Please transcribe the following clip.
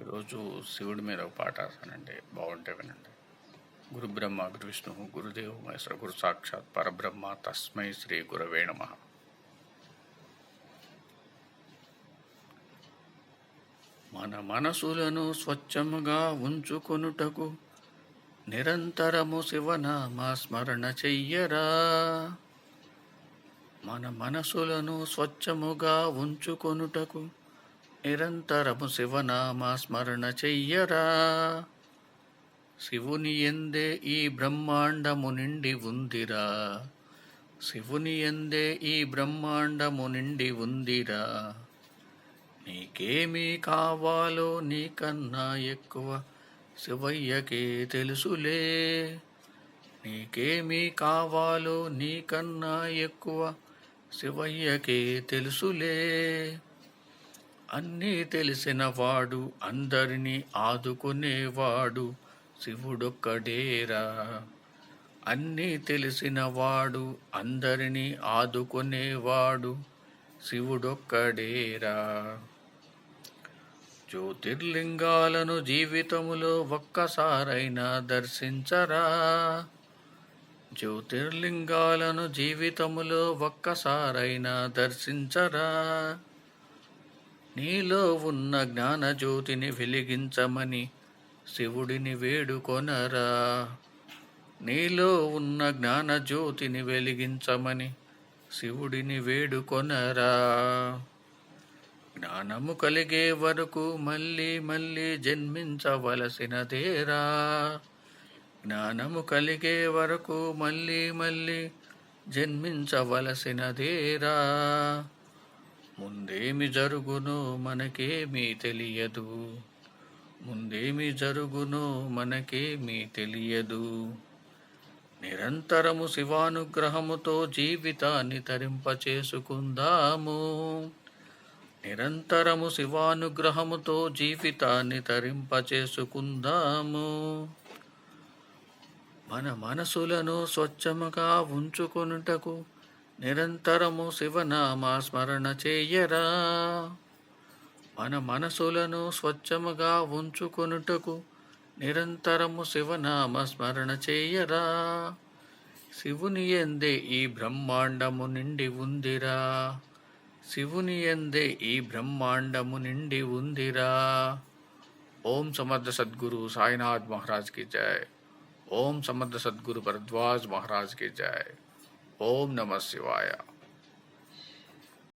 ఈరోజు శివుడి మీద ఒక పాట రాశానండి. బాగుంటే వినండి. గురు బ్రహ్మ గురు విష్ణు గురుదేవ్ మహేశ్వర గురు సాక్షాత్ పరబ్రహ్మ తస్మై శ్రీ గురవే నమ. మన మనసులను స్వచ్ఛముగా ఉంచుకొనుటకు నిరంతరము శివనామ స్మరణ చెయ్యరా? మన మనసులను స్వచ్ఛముగా ఉంచుకొనుటకు నిరంతరము శివనామస్మరణ చెయ్యరా. శివుని ఎందే ఈ బ్రహ్మాండము నిండి ఉందిరా. శివుని ఎందే ఈ బ్రహ్మాండము నిండి ఉందిరా. నీకేమీ కావాలో నీకన్నా ఎక్కువ శివయ్యకే తెలుసులే. నీకేమీ కావాలో నీకన్నా ఎక్కువ శివయ్యకే తెలుసులే. అన్నీ తెలిసిన వాడు అందరినీ ఆదుకునేవాడు శివుడొక్కడేరా. అన్నీ తెలిసిన వాడు అందరినీ ఆదుకునేవాడు శివుడొక్కడేరా. జ్యోతిర్లింగాలను జీవితములో ఒక్కసారైనా దర్శించరా? జ్యోతిర్లింగాలను జీవితములో ఒక్కసారైనా దర్శించరా? నీలో ఉన్న జ్ఞానజ్యోతిని వెలిగించమని శివుడిని వేడుకొనరా. నీలో ఉన్న జ్ఞానజ్యోతిని వెలిగించమని శివుడిని వేడుకొనరా. జ్ఞానము కలిగే వరకు మళ్ళీ మళ్ళీ జన్మించవలసినదేరా. జ్ఞానము కలిగే వరకు మళ్ళీ మళ్ళీ జన్మించవలసినదేరా. ముందేమి జరుగునో మనకేమీ తెలియదు. ముందేమి జరుగునో మనకేమీ తెలియదు. నిరంతరము శివానుగ్రహముతో జీవితాన్ని తరింపచేసుకుందాము. నిరంతరము శివానుగ్రహముతో జీవితాన్ని తరింపచేసుకుందాము. మన మనసులను స్వచ్ఛముగా ఉంచుకొనుటకు నిరంతరము శివనామ స్మరణ చేయరా. మన మనసులను స్వచ్ఛముగా ఉంచుకొనుటకు నిరంతరము శివనామ స్మరణ చేయరా. శివుని ఎందే ఈ బ్రహ్మాండము నిండి ఉందిరా. శివుని ఎందే ఈ బ్రహ్మాండము నిండి ఉందిరా. ఓం సమర్థ సద్గురు సాయినాథ్ మహారాజ్కి ఓం సమర్థ సద్గురు భరద్వాజ్ మహారాజ్కి ఓం నమ శివాయ